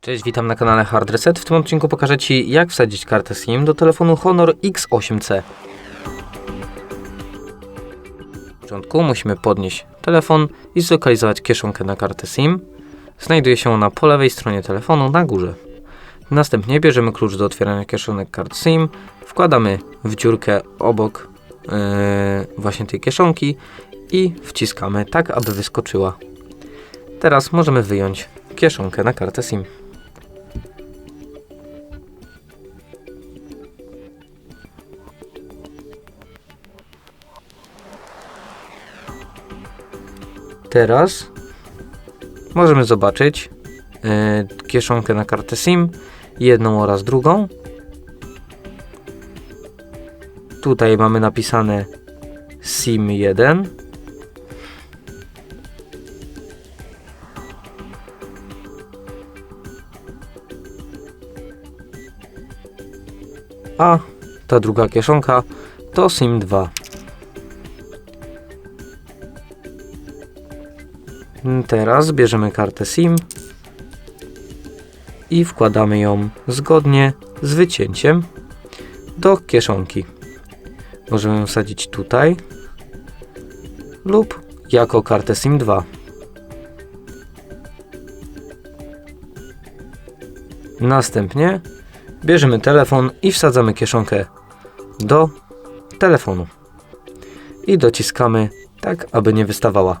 Cześć, witam na kanale Hard Reset. W tym odcinku pokażę Ci, jak wsadzić kartę SIM do telefonu Honor X8C. W początku musimy podnieść telefon i zlokalizować kieszonkę na kartę SIM. Znajduje się ona po lewej stronie telefonu na górze. Następnie bierzemy klucz do otwierania kieszonek kart SIM, wkładamy w dziurkę obok yy, właśnie tej kieszonki i wciskamy tak, aby wyskoczyła. Teraz możemy wyjąć kieszonkę na kartę SIM. Teraz możemy zobaczyć yy, kieszonkę na kartę SIM, jedną oraz drugą. Tutaj mamy napisane SIM 1. A ta druga kieszonka to SIM 2. Teraz bierzemy kartę SIM i wkładamy ją zgodnie z wycięciem do kieszonki. Możemy ją wsadzić tutaj lub jako kartę SIM 2. Następnie bierzemy telefon i wsadzamy kieszonkę do telefonu i dociskamy tak, aby nie wystawała.